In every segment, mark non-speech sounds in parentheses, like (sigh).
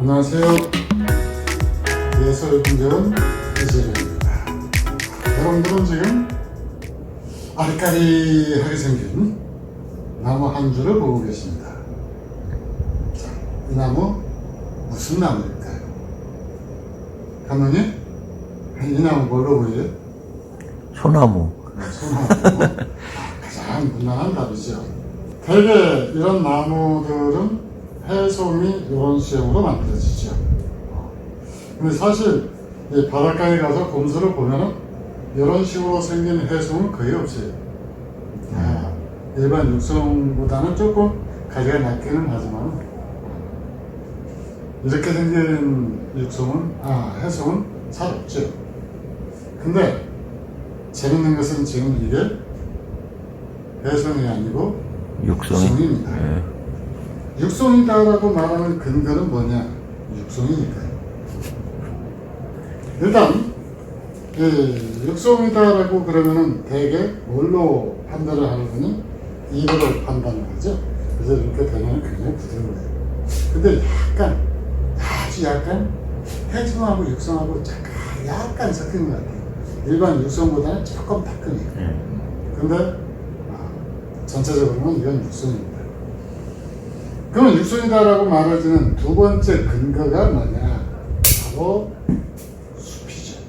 안녕하세요. 예술공전 이재룡입니다. 여러분들은 지금 아리까리하게 생긴 나무 한 줄을 보고 계십니다. 자, 이 나무 무슨 나무일까요? 감독님, 이 나무 뭘로 보여요? 소나무. 소나무. 아, 가장 무난한 답이죠. 대개 이런 나무들은 해송이 이런 수형으로 만들어지죠. 근데 사실 이 바닷가에 가서 곰수를 보면은 이런 식으로 생긴 해송은 거의 없어요. 아, 일반 육송보다는 조금 가지가 낮기는 하지만 이렇게 생긴 육송은 아 해송은 잘 없죠. 근데 재밌는 것은 지금 이게 해송이 아니고 육성이. 육성입니다. 예. 육성이다라고 말하는 근거는 뭐냐? 육성이니까요. 일단 이 육성이다라고 그러면은 대개 뭘로 판단을 하는 거니? 입으로 판단을 하죠. 그래서 이렇게 되면 굉장히 부드러워요. 근데 약간 아주 약간 해성하고 육성하고 약간 약간 섞인 것 같아요. 일반 육성보다는 조금 따끔해요. 예. 근데 아, 전체적으로는 이건 육성입니다. 그러면 육성이다라고 말해지는 두 번째 근거가 뭐냐? 바로 숲이죠.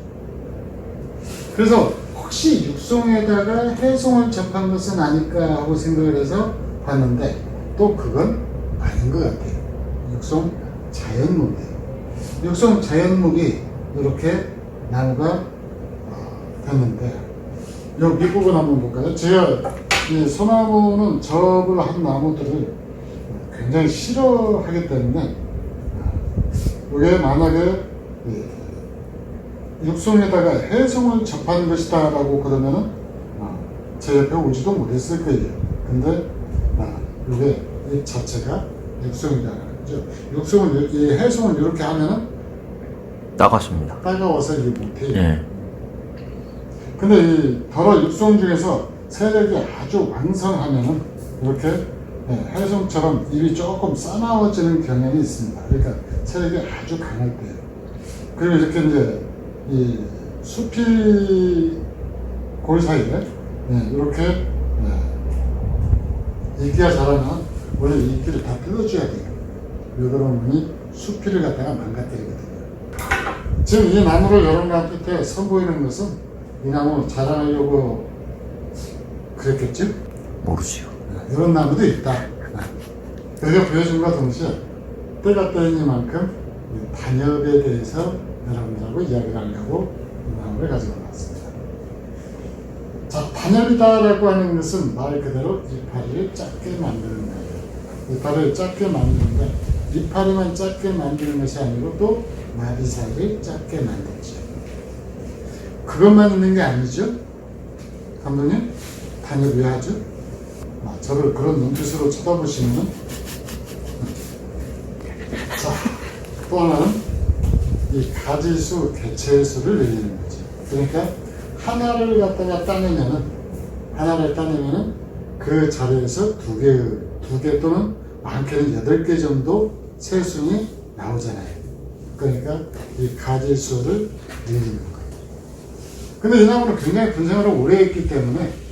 그래서 혹시 육성에다가 해송을 접한 것은 아닐까 하고 생각을 해서 봤는데 또 그건 아닌 것 같아요. 육성 자연목이에요. 육성 자연목이 이렇게 나무가 어, 됐는데 요 밑부분 한번 볼까요? 제가 이 소나무는 접을 한 나무들을 굉장히 싫어하기 때문에 이게 만약에 이 육성에다가 해송을 접한 것이다 라고 그러면은 어, 제 옆에 오지도 못했을 거예요. 근데 아, 이게 이 자체가 육성이다라는 거죠. 육성은 이 해송을 이렇게 하면은 따갑습니다. 따가워서 이게 못해요. 예. 근데 이 더러 육성 중에서 세력이 아주 왕성하면은 이렇게 예, 해성처럼 입이 조금 싸나워지는 경향이 있습니다. 그러니까 세력이 아주 강할 때예요. 그리고 이렇게 이제 이 숲이 골 사이에 예, 이렇게 예, 이끼가 자라면 원래 이 이끼를 다 뜯어줘야 돼요. 왜 그러면 수피를 갖다가 망가뜨리거든요. 지금 이 나무를 여러분과 끝에 선보이는 것은 이 나무 자라려고 그랬겠죠? 모르지요. 이런 나무도 있다. 여기가 보여준과 동시에 때가 때이니만큼 이 단엽에 대해서 여러분들하고 이야기를 하려고 이 나무를 가지고 나왔습니다. 자, 단엽이다라고 하는 것은 말 그대로 이파리를 작게 만드는 거예요. 이파리를 작게 만드는데 이파리만 작게 만드는 것이 아니고 또 사이를 작게 만들죠. 그것만 있는 게 아니죠? 감독님? 단엽 왜 하죠? 아, 저를 그런 눈빛으로 쳐다보시면 자, 또 하나는 이 가지수, 개체수를 늘리는 거죠. 그러니까 하나를 갖다가 따내면은 하나를 따내면은 그 자리에서 두 개, 두 개 또는 많게는 여덟 개 정도 새순이 나오잖아요. 그러니까 이 가지수를 늘리는 거예요. 근데 이 나무는 굉장히 분생을 오래 했기 때문에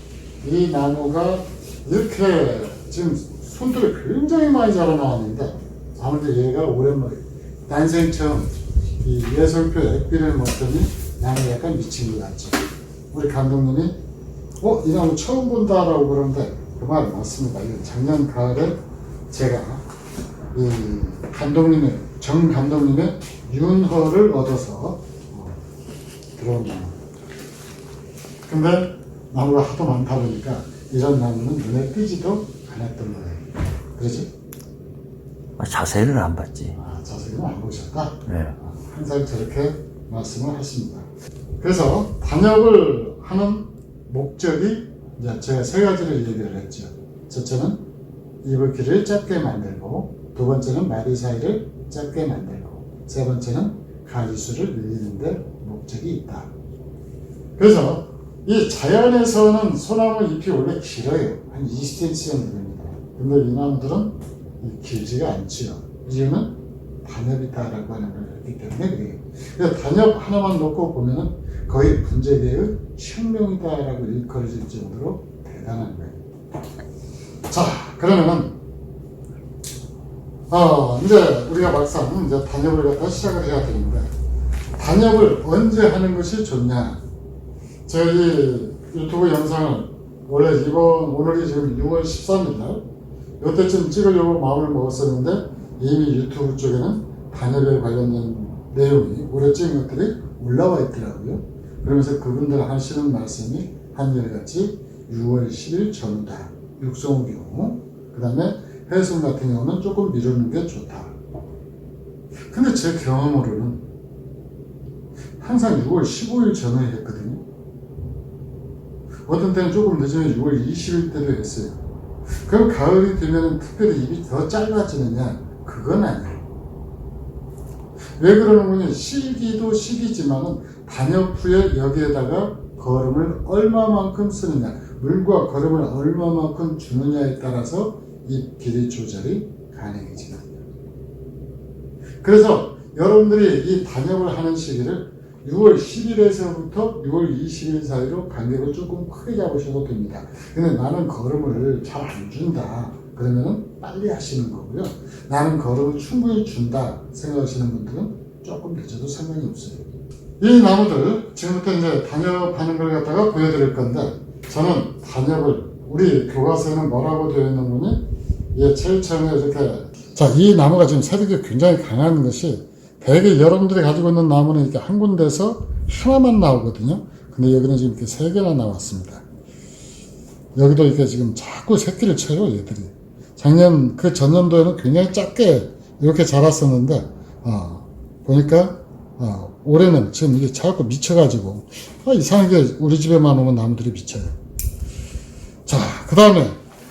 이 나무가 이렇게 지금 손들이 굉장히 많이 자라나왔는데 아무래도 얘가 오랜만에 난생 처음 이 예솔표 액비를 먹더니 나무 약간 미친 것 같죠. 우리 감독님이 어? 이 나무 처음 본다라고 그러는데 그 말 맞습니다. 작년 가을에 제가 이 감독님의 정 감독님의 윤허를 얻어서 어, 들어온 나무. 근데 나무가 하도 많다 보니까 이런 나무는 눈에 띄지도 않았던 거예요. 그러지? 아, 자세히는 안 봤지. 아, 자세히는 안 보셨다? 예. 항상 저렇게 말씀을 하십니다. 그래서 단역을 하는 목적이 이제 제가 세 가지를 얘기를 했죠. 첫째는 입을 길을 짧게 만들고, 두 번째는 마디 사이를 짧게 만들고, 세 번째는 가지수를 늘리는데 목적이 있다. 그래서 이 자연에서는 소나무 잎이 원래 길어요. 한 20cm 정도 됩니다. 근데 이 나무들은 길지가 않지요. 이유는 단엽이다라고 하는 걸 알기 때문에 그래요. 그래서 단엽 하나만 놓고 보면은 거의 분재계의 혁명이다라고 일컬어질 정도로 대단한 거예요. 자, 그러면은 어, 이제 우리가 막상 이제 단엽을 갖다 시작을 해야 되는데 단엽을 언제 하는 것이 좋냐? 이 유튜브 영상을 원래 이번 오늘이 지금 6월 13일 날 이때쯤 찍으려고 마음을 먹었었는데 이미 유튜브 쪽에는 단엽에 관련된 내용이 올해 찍은 것들이 올라와 있더라고요. 그러면서 그분들 하시는 말씀이 한결같이 6월 10일 전후다. 육성의 경우. 그 다음에 해송 같은 경우는 조금 미루는 게 좋다. 근데 제 경험으로는 항상 6월 15일 전후에 했거든요. 어떤 때는 조금 늦으면 6월 20일 때도 했어요. 그럼 가을이 되면 특별히 입이 더 짧아지느냐? 그건 아니에요. 왜 그러는 거냐? 시기도 시기지만은 단엽 후에 여기에다가 거름을 얼마만큼 쓰느냐, 물과 거름을 얼마만큼 주느냐에 따라서 이 길이 조절이 가능해집니다. 그래서 여러분들이 이 단엽을 하는 시기를 6월 10일에서부터 6월 20일 사이로 간격을 조금 크게 잡으셔도 됩니다. 근데 나는 걸음을 잘 안 준다. 그러면은 빨리 하시는 거고요. 나는 걸음을 충분히 준다 생각하시는 분들은 조금 늦어도 상관이 없어요. 이 나무들 지금부터 이제 단엽하는 걸 갖다가 보여드릴 건데 저는 단엽을 우리 교과서에는 뭐라고 되어 있는 거니? 예, 처음에 이렇게 자, 이 나무가 지금 세력이 굉장히 강한 것이 대개 여러분들이 가지고 있는 나무는 이렇게 한 군데서 하나만 나오거든요. 근데 여기는 지금 이렇게 세 개나 나왔습니다. 여기도 이렇게 지금 자꾸 새끼를 쳐요, 얘들이. 작년, 그 전년도에는 굉장히 작게 이렇게 자랐었는데, 어, 보니까, 어, 올해는 지금 이게 자꾸 미쳐가지고, 아, 이상하게 우리 집에만 오면 나무들이 미쳐요. 자, 그 다음에,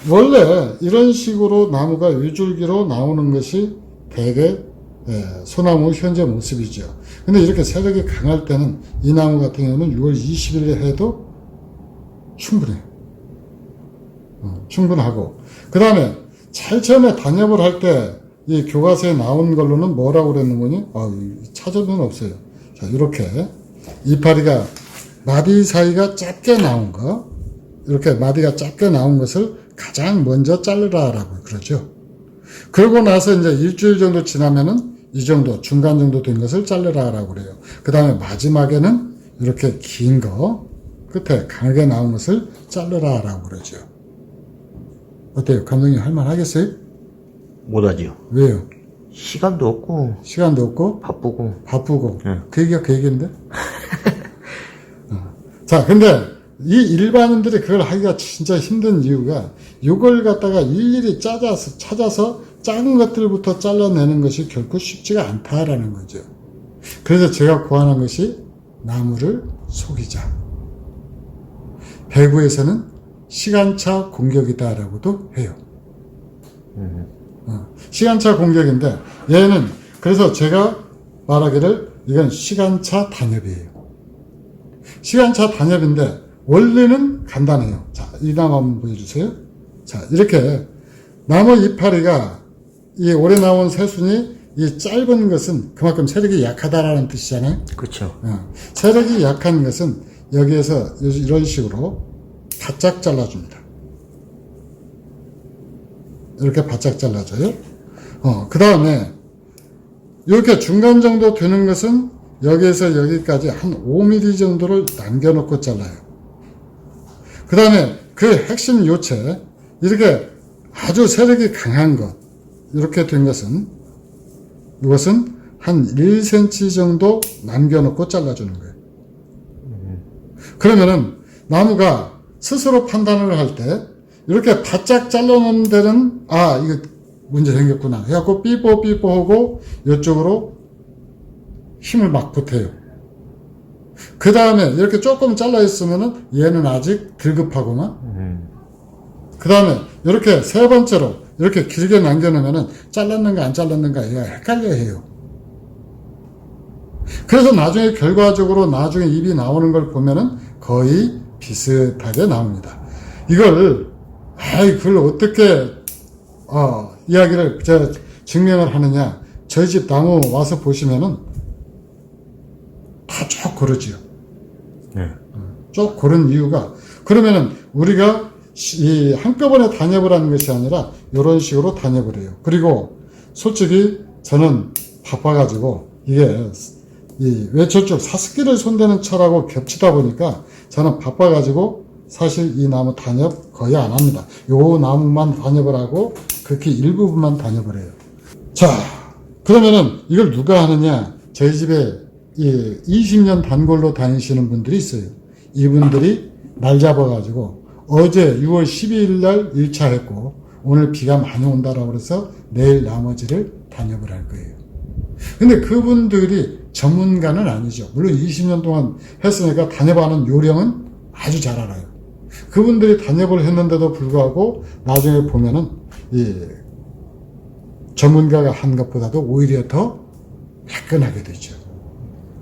원래 이런 식으로 나무가 위줄기로 나오는 것이 대개 예, 소나무 현재 모습이죠. 근데 이렇게 세력이 강할 때는 이 나무 같은 경우는 6월 20일에 해도 충분해요. 어, 충분하고. 그 다음에 제일 처음에 단엽을 할 때 이 교과서에 나온 걸로는 뭐라고 그랬는 거니? 아, 이 찾아보면 없어요. 자, 이렇게 이파리가 마디 사이가 짧게 나온 거, 이렇게 마디가 짧게 나온 것을 가장 먼저 자르라라고 그러죠. 그러고 나서 이제 일주일 정도 지나면은 이 정도 중간 정도 된 것을 자르라라고 그래요. 그 다음에 마지막에는 이렇게 긴 거 끝에 강하게 나온 것을 자르라라고 그러죠. 어때요? 감독님 할말 하겠어요? 못하지요. 왜요? 시간도 없고, 시간도 없고 바쁘고. 바쁘고 네. 그 얘기가 그 얘기인데. (laughs) 어. 자, 근데 이 일반인들이 그걸 하기가 진짜 힘든 이유가 이걸 갖다가 일일이 짜서 찾아서 작은 것들부터 잘라내는 것이 결코 쉽지가 않다라는 거죠. 그래서 제가 고안한 것이 나무를 속이자. 배구에서는 시간차 공격이다라고도 해요. 어, 시간차 공격인데 얘는 그래서 제가 말하기를 이건 시간차 단엽이에요. 시간차 단엽인데 원리는 간단해요. 자, 이 나무 한번 보여주세요. 자, 이렇게 나무 이파리가 이 올해 나온 새순이 이 짧은 것은 그만큼 세력이 약하다라는 뜻이잖아요. 그쵸. 어, 세력이 약한 것은 여기에서 이런 식으로 바짝 잘라줍니다. 이렇게 바짝 잘라줘요. 어, 그 다음에 이렇게 중간 정도 되는 것은 여기에서 여기까지 한 5mm 정도를 남겨놓고 잘라요. 그 다음에 그 핵심 요체, 이렇게 아주 세력이 강한 것, 이렇게 된 것은, 이것은 한 1cm 정도 남겨놓고 잘라주는 거예요. 그러면은 나무가 스스로 판단을 할 때, 이렇게 바짝 잘라놓은 데는, 아, 이거 문제 생겼구나. 해갖고 삐뽀 삐뽀 하고, 이쪽으로 힘을 막 보태요. 그 다음에 이렇게 조금 잘라 있으면은 얘는 아직 들급하구나. 그 다음에 이렇게 세 번째로 이렇게 길게 남겨놓으면은 잘랐는가 안 잘랐는가 얘가 헷갈려 해요. 그래서 나중에 결과적으로 나중에 입이 나오는 걸 보면은 거의 비슷하게 나옵니다. 이걸 아이 그걸 어떻게 어, 이야기를 저 증명을 하느냐? 저희 집 나무 와서 보시면은 다 쭉 고르지요. 네. 쭉 고른 이유가 그러면은 우리가 시- 이 한꺼번에 단협을 하는 것이 아니라 이런 식으로 단협을 해요. 그리고 솔직히 저는 바빠가지고 이게 이 외철쭉 사스키를 손대는 철하고 겹치다 보니까 저는 바빠가지고 사실 이 나무 단협 거의 안 합니다. 요 나무만 단협을 하고 그렇게 일부분만 단협을 해요. 자, 그러면은 이걸 누가 하느냐? 저희 집에 이 20년 단골로 다니시는 분들이 있어요. 이분들이 날 잡아가지고 어제 6월 12일 날 1차 했고 오늘 비가 많이 온다라고 그래서 내일 나머지를 단협을 할 거예요. 근데 그분들이 전문가는 아니죠. 물론 20년 동안 했으니까 단협하는 요령은 아주 잘 알아요. 그분들이 단협을 했는데도 불구하고 나중에 보면은 이 전문가가 한 것보다도 오히려 더 화끈하게 되죠.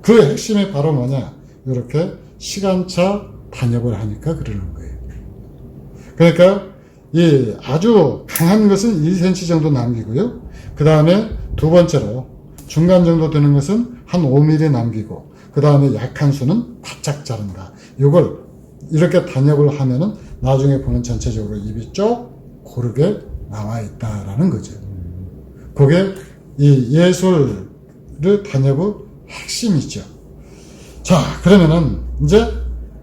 그 핵심이 바로 뭐냐? 이렇게 시간차 단협을 하니까 그러는 거예요. 그러니까 이 아주 강한 것은 1cm 정도 남기고요. 그 다음에 두 번째로 중간 정도 되는 것은 한 5mm 남기고 그 다음에 약한 수는 바짝 자른다. 이걸 이렇게 단협을 하면은 나중에 보는 전체적으로 입이 쭉 고르게 나와 있다라는 거죠. 그게 이 예술의 단협의 핵심이죠. 자, 그러면은 이제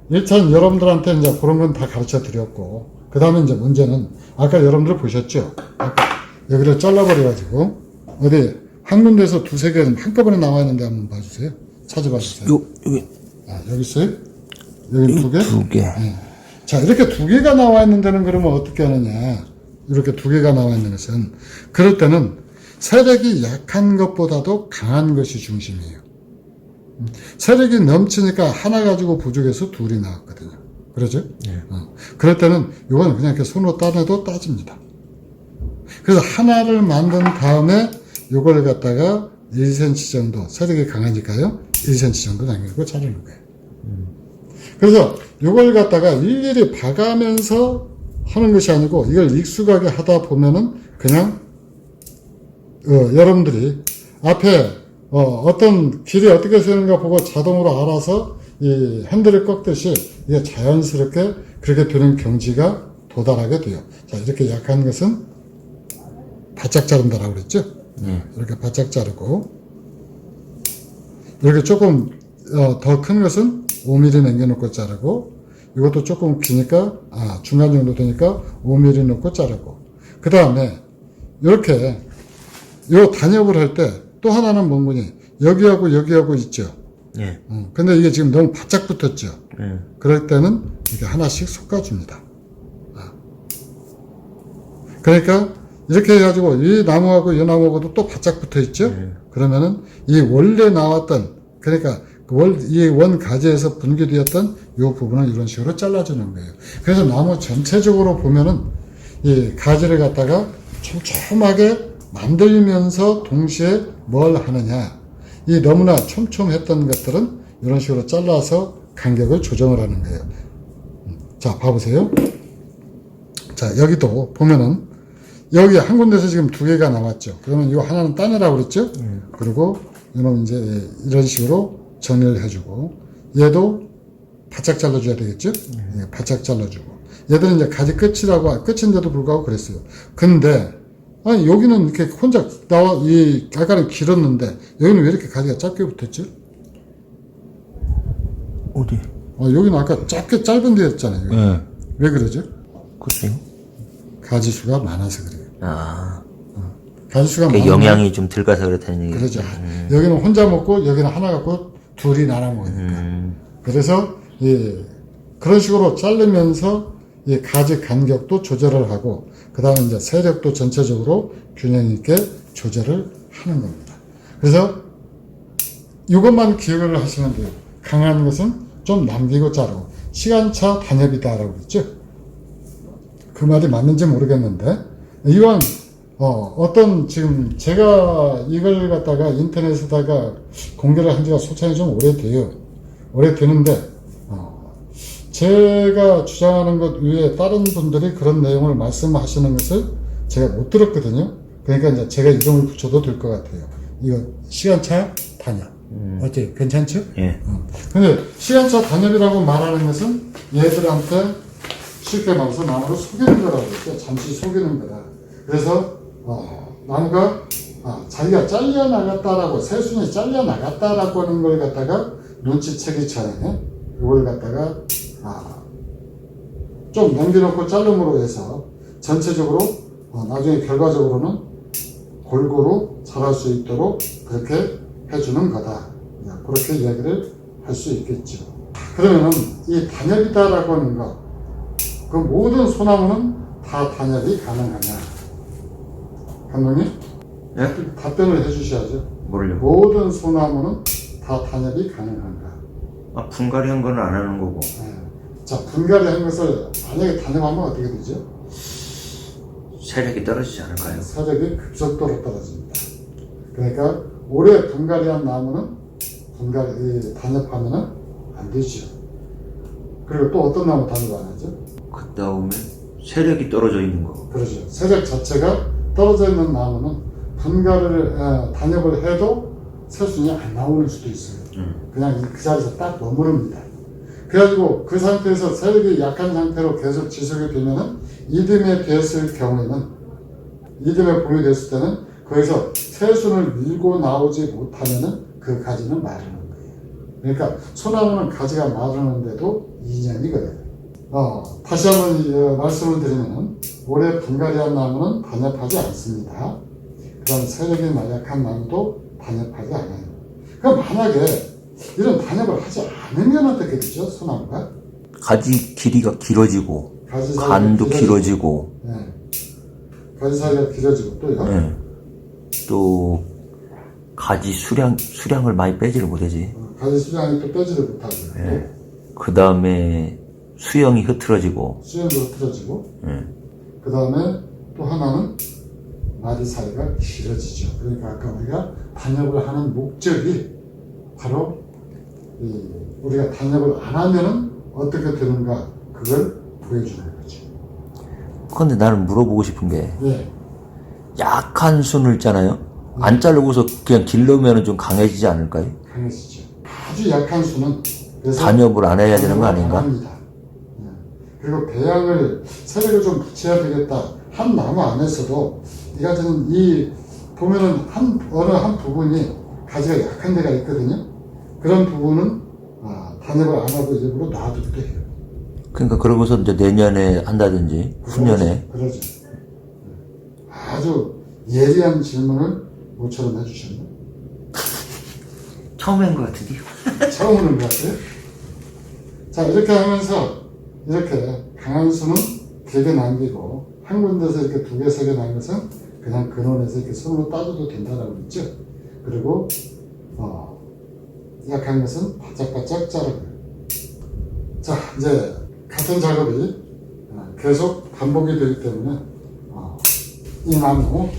일단 여러분들한테 이제 그런 건 다 가르쳐 드렸고, 그 다음에 이제 문제는 아까 여러분들 보셨죠? 아까 여기를 잘라버려가지고, 어디 한 군데에서 두세 개 한꺼번에 나와 있는데 한번 봐주세요. 찾아봐 주세요. 요, 여기 아, 여기 있어요? 여기 두 개? 두 개. 자, 이렇게 두 개가 나와 있는 데는 그러면 어떻게 하느냐. 이렇게 두 개가 나와 있는 것은, 그럴 때는 세력이 약한 것보다도 강한 것이 중심이에요. 음, 세력이 넘치니까 하나 가지고 부족해서 둘이 나왔거든요. 그러죠? 어. 그럴 때는 이건 그냥 이렇게 손으로 따내도 따집니다. 그래서 하나를 만든 다음에 이걸 갖다가 1cm 정도, 세력이 강하니까요. 1cm 정도 남기고 자르는 거예요. 그래서 이걸 갖다가 일일이 봐가면서 하는 것이 아니고 이걸 익숙하게 하다 보면은 그냥 어, 여러분들이 앞에 어, 떤 길이 어떻게 쓰는가 보고 자동으로 알아서 이 핸들을 꺾듯이 이게 자연스럽게 그렇게 되는 경지가 도달하게 돼요. 자 이렇게 약한 것은 바짝 자른다라고 그랬죠? 이렇게 바짝 자르고 이렇게 조금 어, 더 큰 것은 5mm 남겨놓고 자르고 이것도 조금 기니까 아 중간 정도 되니까 5mm 넣고 자르고 그 다음에 이렇게 요 단협을 할 때 또 하나는 뭔 거니 여기하고 여기하고 있죠. 예. 어, 근데 이게 지금 너무 바짝 붙었죠. 예. 그럴 때는 이렇게 하나씩 섞어줍니다. 아. 그러니까 이렇게 해가지고 이 나무하고 이 나무하고도 또 바짝 붙어 있죠. 그러면은 이 원래 나왔던 그러니까 이원 가지에서 분기되었던 이 부분을 이런 식으로 잘라주는 거예요. 그래서 나무 전체적으로 보면은 이 가지를 갖다가 촘촘하게 만들면서 동시에 뭘 하느냐. 이 너무나 촘촘했던 것들은 이런 식으로 잘라서 간격을 조정을 하는 거예요. 음, 자, 봐보세요. 자, 여기도 보면은 여기 한 군데서 지금 두 개가 나왔죠. 그러면 이거 하나는 따내라고 그랬죠? 그리고 이놈 이제 이런 식으로 정리를 해주고 얘도 바짝 잘라줘야 되겠죠? 예, 바짝 잘라주고 얘들은 이제 가지 끝이라고 끝인데도 불구하고 그랬어요. 근데 아니 여기는 이렇게 혼자 나와 이 아까는 길었는데 여기는 왜 이렇게 가지가 짧게 붙었죠? 어디? 어, 여기는 아까 짧게 짧은 데였잖아요. 여기. 예. 왜 그러죠? 글쎄요. 가지 수가 많아서 그래요. 아. 가지 수가 그 많아. 영양이 좀덜 가서 그렇다는 얘기. 그러죠. 여기는 혼자 먹고 여기는 하나 갖고 둘이 나눠 먹으니까. 음. 그래서 이 그런 식으로 자르면서 이 가지 간격도 조절을 하고 그 다음에 이제 세력도 전체적으로 균형 있게 조절을 하는 겁니다. 그래서 이것만 기억을 하시면 돼요. 강한 것은 좀 남기고 자르고 시간차 단협이다라고 그랬죠. 그 말이 맞는지 모르겠는데 이왕 어, 어떤 지금 제가 이걸 갖다가 인터넷에다가 공개를 한 지가 소차이 좀 오래돼요. 오래되는데 어, 제가 주장하는 것 외에 다른 분들이 그런 내용을 말씀하시는 것을 제가 못 들었거든요. 그러니까 이제 제가 이름을 붙여도 될 것 같아요. 이거 시간차 단협. 어때? 괜찮죠? 예. 어. 근데 시간차 단협이라고 말하는 것은 얘들한테 쉽게 말해서 나무를 속이는 거라고 했죠. 잠시 속이는 거다. 그래서 어, 나무가 아, 자기가 잘려 나갔다라고 새순이 잘려 나갔다라고 하는 걸 갖다가 눈치채기 전에 이걸 갖다가 아, 좀 넘겨놓고 자름으로 해서 전체적으로 어, 나중에 결과적으로는 골고루 자랄 수 있도록 그렇게 해주는 거다. 야, 그렇게 이야기를 할 수 있겠죠. 그러면은 이 단엽이다라고 하는 거, 그 모든 소나무는 다 단엽이 가능하냐? 감독님? 예? 답변을 해주셔야죠. 뭐를요? 모든 소나무는 다 단엽이 가능한가? 아, 분갈이 한 거는 안 하는 거고. 네. 자, 분갈이 한 것을 만약에 단엽하면 어떻게 되죠? 세력이 떨어지지 않을까요? 사력이 급속도로 떨어집니다. 그러니까 올해 분갈이 한 나무는 분갈이 단엽하면은 안 되죠. 그리고 또 어떤 나무 단엽 안 하죠? 그 다 음에 세력이 떨어져 있는 거. 그러죠. 세력 자체가 떨어져 있는 나무는 분갈이를 어, 단엽을 해도 새순이 안 나오는 수도 있어요. 음. 그냥 이- 그 자리에서 딱 머무릅니다. 그래가지고 그 상태에서 세력이 약한 상태로 계속 지속이 되면은 이듬해 됐을 경우에는 이듬해 봄이 됐을 때는 거기서 새순을 밀고 나오지 못하면은 그 가지는 마르는 거예요. 그러니까 소나무는 가지가 마르는데도 2년이 걸려요. 어, 다시 한번 이, 어, 말씀을 드리면은 올해 분갈이한 나무는 단엽하지 않습니다. 그다음 세력이 약한 나무도 단엽하지 않아요. 그럼 만약에 이런 단엽을 하지 않으면 어떻게 되죠? 소나무가 가지 길이가 길어지고, 가지 사이가 간도 길어지고, 네. 가지 사이가 길어지고 또요. 예. 또, 가지 수량, 수량을 많이 빼지를 못하지. 어, 가지 수량이 또 빼지를 못하고요. 예. 그 다음에 수영이 흐트러지고, 수영도 흐트러지고 예. 그 다음에 또 하나는 마디 사이가 길어지죠. 그러니까 아까 우리가 단엽을 하는 목적이 바로 이 우리가 단엽을 안 하면은 어떻게 되는가 그걸 보여주는 거죠. 근데 나는 물어보고 싶은 게, 예, 약한 순을 있잖아요? 안 자르고서 그냥 길러면 좀 강해지지 않을까요? 강해지죠. 아주 약한 그래서 단엽을 안 해야 되는 거 아닌가? 예. 그리고 배양을 세력을 좀 붙여야 되겠다. 한 나무 안에서도 이 가지는 이 보면은 한 어느 한 부분이 가지가 약한 데가 있거든요. 그런 부분은 아, 단엽을 안 하고 일부러 놔두기도 해요. 그러니까 그러고서 이제 내년에 한다든지, 후년에. 그러죠. 예. 아주 예리한 질문을 모처럼 해주셨네. 처음 한것 같은데요? (laughs) 처음 오는 것 같아요. 자, 이렇게 하면서 이렇게 강한 수는 길게 남기고 한 군데서 이렇게 두 개, 세개 것은 그냥 근원에서 이렇게 손으로 따줘도 된다라고 했죠. 그리고 어, 약한 것은 바짝바짝 자르고 자, 이제 같은 작업이 어, 계속 반복이 되기 때문에 어, 이 나무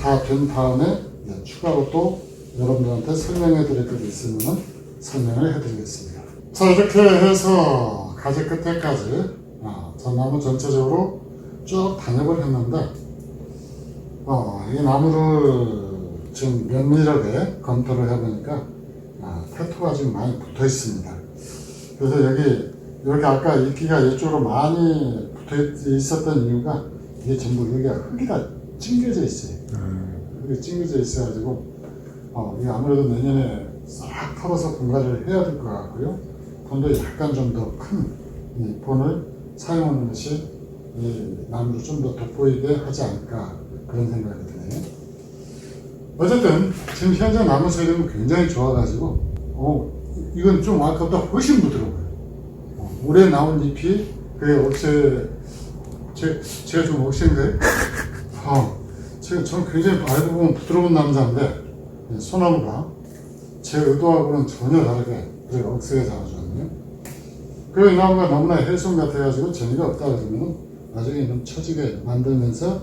다 된 다음에 추가로 또 여러분들한테 설명해 드릴 것이 있으면 설명을 해 드리겠습니다. 자, 이렇게 해서 가지 끝에까지 어, 전나무 전체적으로 쭉 단엽을 했는데 어, 이 나무를 지금 면밀하게 검토를 해보니까 아, 태토가 지금 많이 붙어 있습니다. 그래서 여기 이렇게 아까 이끼가 이쪽으로 많이 붙어 있- 있었던 이유가 이게 전부 여기가 흙이가 찡겨져 있어요. 흙이 찡겨져 있어가지고 어, 이게 아무래도 내년에 싹 털어서 분갈이를 해야 될 것 같고요. 돈도 약간 좀 더 큰 이 본을 사용하는 것이 이 나무를 좀 더 돋보이게 하지 않을까 그런 생각이 드네요. 어쨌든 지금 현재 나무 세력은 굉장히 좋아가지고 어, 이건 좀 아까보다 훨씬 부드러워요. 어, 올해 나온 잎이 그게 억세 제, 제가 좀 억세인데 어, 제가 전 굉장히 알고 보면 부드러운 남자인데 이 소나무가 제 의도하고는 전혀 다르게 그렇게 억세게 자라주거든요. 그리고 이 나무가 너무나 헬송 같아가지고 재미가 없다 그러면 나중에 이놈 처지게 만들면서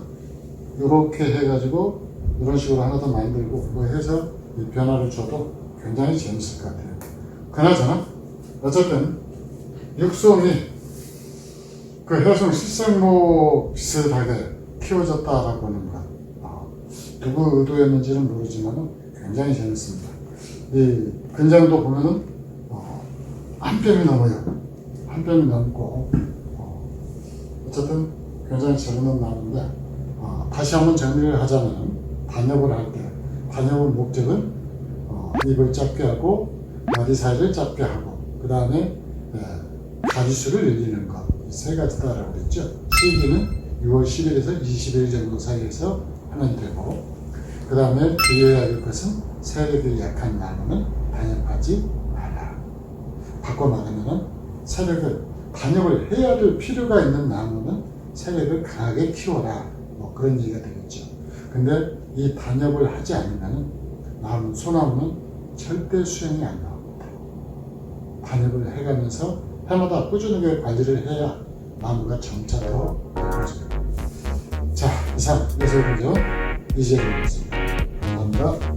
이렇게 해가지고 이런 식으로 하나 더 만들고 뭐 해서 이 변화를 줘도 굉장히 재밌을 것 같아요. 그나저나 어쨌든 육송이 그 해송 실생목 비슷하게 키워졌다라고 하는 것. 어, 누구 의도였는지는 모르지만 굉장히 재밌습니다. 이 근장도 보면은 어, 한 뼘이 넘어요. 한 뼘이 넘고 어, 어쨌든 굉장히 재밌는 나무인데 어, 다시 한번 정리를 하자면 단엽을 할 때 단엽의 목적은 어, 잎을 짧게 하고 마디 사이를 짧게 하고 그 다음에 가지수를 늘리는 것이세 가지다라고 그랬죠. 시기는 6월 10일에서 20일 정도 사이에서 하면 되고 그 다음에 주의해야 할 것은 세력이 약한 나무는 단엽하지 말라. 바꿔 말하면 세력을 단엽을 해야 될 필요가 있는 나무는 세력을 강하게 키워라. 뭐 그런 얘기가 되겠죠. 근데 이 단엽을 하지 않으면 나무, 소나무는 절대 수행이 안 나옵니다. 단엽을 해가면서 해마다 꾸준하게 관리를 해야 나무가 점차로 예뻐져요. 자, 이상 예술군조 이재동이었습니다.